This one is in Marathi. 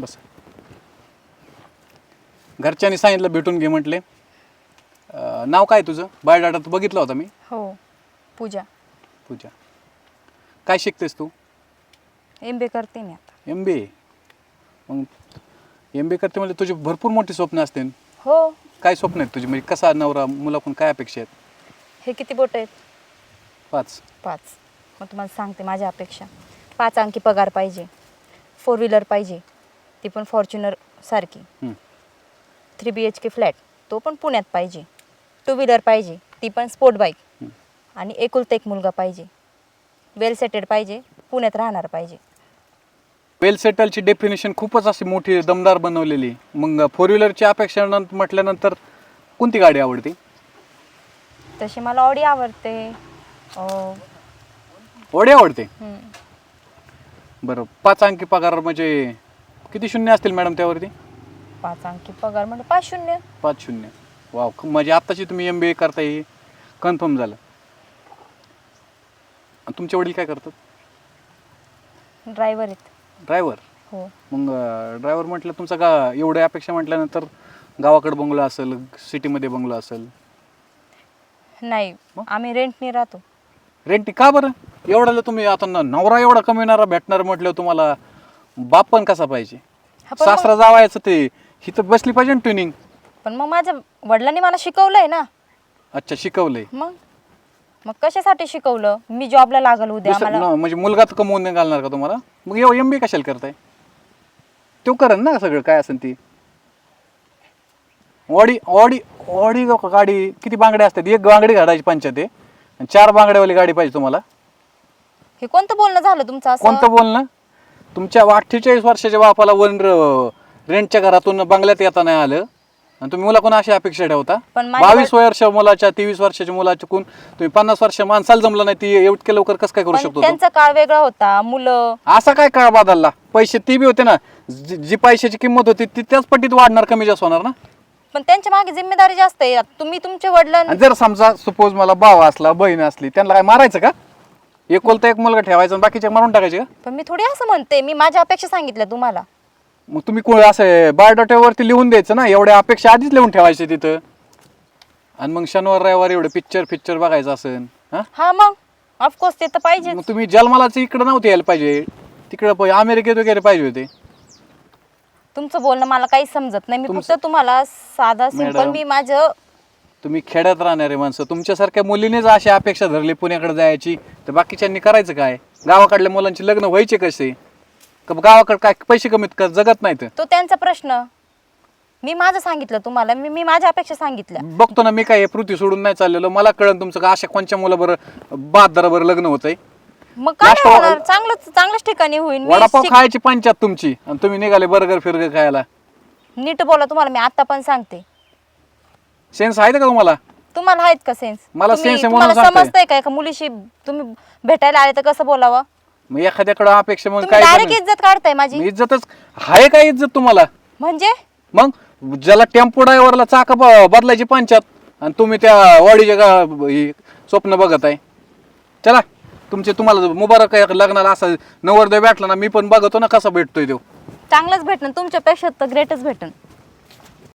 बस. घरच्यांनी सांगितलं भेटून घे म्हटले. अं, नाव काय तुझं? बायोडाटा तू बघितला होता मी. हो पूजा. पूजा. काय शिकतेस तू? एम बी करते मी आता. एम बी ए मग एम बी ए करते म्हणजे तुझी भरपूर मोठी स्वप्न असते हो. काय स्वप्न आहेत तुझी? म्हणजे कसा नवरा मुलाकडून काय अपेक्षा आहेत? हे किती बोट आहेत? पाच. पाच. मग तुम्हाला सांगते माझ्या अपेक्षा. पाच अंकी पगार पाहिजे. फोर व्हीलर पाहिजे. ती पण फॉर्च्युनर सारखी. Three B H K flat तो पण पुण्यात पाहिजे. टू व्हीलर पाहिजे ती पण स्पोर्ट बाईक. आणि एकुलता एक मुलगा पाहिजे. वेल सेटेड पाहिजे पुण्यात राहणार पाहिजे. वेल सेटलची डेफिनेशन खूपच अशी मोठी दमदार बनवलेली. मग फोर व्हीलरची अपेक्षा नंतर म्हटल्यानंतर कोणती गाडी आवडते? तशी मला ऑडी आवडते. अं, ओडी आवडते. बरं पाच अंकी पगार म्हणजे किती शून्य असतील मॅडम त्यावरती? पाच अंकी पगार म्हणजे पाच शून्य. पाच शून्य. वाव ख- म्हणजे आत्ताची तुम्ही एम बी ए करताय हे कन्फर्म झालं. आणि तुमचे वडील काय करतात? ड्रायव्हर आहेत. ड्रायव्हर हो. मग ड्रायव्हर म्हटलं तुमचा गा एवढ्या अपेक्षा म्हटल्यानंतर गावाकडे बंगला असेल सिटीमध्ये बंगला असेल? नाही मग? आम्ही रेंटने राहतो. रेंटी का बरं? एवढ्याला तुम्ही आता न- नवरा एवढा कमविणारा भेटणार म्हटलं तुम्हाला बाप पण कसा पाहिजे? पण मग- सासरा जावायचं ते. ही तर बसली पाहिजे ना ट्युनिंग. पण मग माझ्या वडिलांनी मला शिकवलंय ना. अच्छा शिकवलंय. मग? मग कशासाठी शिकवलं? मी जॉबला लागल उद्या दुसरं- मला न- म्हणजे मुलगा तर कमवून नाही घालणार का तुम्हाला? मग एवढं एम बी कशाला करताय? तो करेन ना सगळं काय असेल ती. ऑडी ऑडी ऑडी ग- गाडी किती बांगड्या असतात? एक बांगडी घालायची पंचायत आहे. आणि चार बांगड्यावाली गाडी पाहिजे तुम्हाला. हे कोणतं बोलणं झालं तुमचं असं? कोणतं बोलणं? तुमच्या अठ्ठेचाळीस वर्षाच्या बापाला वन रेंटच्या घरातून बंगल्यात येता नाही आलं. आणि तुम्ही मुलाकडून अशी अपेक्षा ठेवता? पण माझ्या बावीस वर्ष मुलाच्या तेवीस वर्षाच्या मुलाच्या कोण तुम्ही पन्नास वर्ष माणसाला जमलं नाही ती एवढ्या लवकर कसं काय करू पण शकतो तो? त्यांचा काळ वेगळा होता मुलं. असा काय काळ बदलला? पैसे ती बी होते ना जी जी पैशाची किंमत होती ती त्याच पट्टीत वाढणार कमी जास्त होणार ना? पण त्यांच्या मागे जिम्मेदारी जास्त आहे. तुम्ही तुमच्या वडिलां आणि जर समजा सपोज मला भाव असला बहीण असली त्यांना काय मारायचं का? एकोलता एक मुलगा ठेवायचा आणि बाकीचे मारून टाकायचे का? पण मी थोडी असं म्हणते मी माझ्या अपेक्षा सांगितल्या तुम्हाला. मग तुम्ही कोण असं बायोडाट्यावरती लिहून द्यायचं ना? एवढ्या अपेक्षा आधीच लिहून ठेवायचे तिथं. आणि मग शनिवार रविवार एवढे पिक्चर पिक्चर बघायचं असेल हा? हा मग. ऑफकोर्स ते तर पाहिजे मग तुम्ही जन्मालाच इकडं नव्हते यायला पाहिजे. तिकडं प- अमेरिकेत वगैरे पाहिजे होते. तुमचं बोलणं मला काही समजत नाही. मी फक्त तुम्हाला साधा सिंपल. मी माझं तुम्ही खेड्यात राहणारे माणसं तुमच्यासारख्या मुलीनेच अशी अपेक्षा धरली पुण्याकडे जायची तर बाकीच्यांनी करायचं काय? गावाकडल्या मुलांची लग्न व्हायचे कसे? का गावाकडे काय पैसे कमीत का जगत नाहीत? तो त्यांचा प्रश्न. मी माझं सांगितलं तुम्हाला मी मी माझ्या अपेक्षा सांगितल्या. बघतो ना मी काय हे पृथ्वी सोडून नाही चाललेलो मला कळन तुमचं का अशा कोणच्या मुलाबरोबर बहादराबरोबर लग्न होतंय? मग काय नाही होणार? चांगलंच चांगल्याच ठिकाणी होईल मी वडापाव शिक- खायची पंचायत तुमची आणि तुम्ही निघाले बर्गर फिरगर खायला. नीट बोला तुम्हाला मी आता पण सांगते. सेन्स आहे का तुम्हाला? तुम्हाला आहेत का सेन्स मला sense आहे म्हणून तुम्हाला सांगतोय. समजतंय काय का मुलीशी तुम्ही भेटायला आले तर कसं बोलावं? मग एखाद्याकडे अपेक्षा मग तुम्ही काय डायरेक्ट? इज्जत काढताय माझी. इज्जतच आहे काय इज्जत तुम्हाला? म्हणजे? मग ज्याला टेम्पो ड्रायव्हरला चाक बदलायची पंचायत आणि तुम्ही त्या वाडीच्या गा- ही स्वप्न बघत आहे. चला तुमचे तुम्हाला मुबारक आहे लग्नाला? असा नवरदेव भेटला ना मी पण बघतो ना कसा भेटतोय तो. चांगलंच भेटन तुमच्यापेक्षा तर ग्रेटच भेटन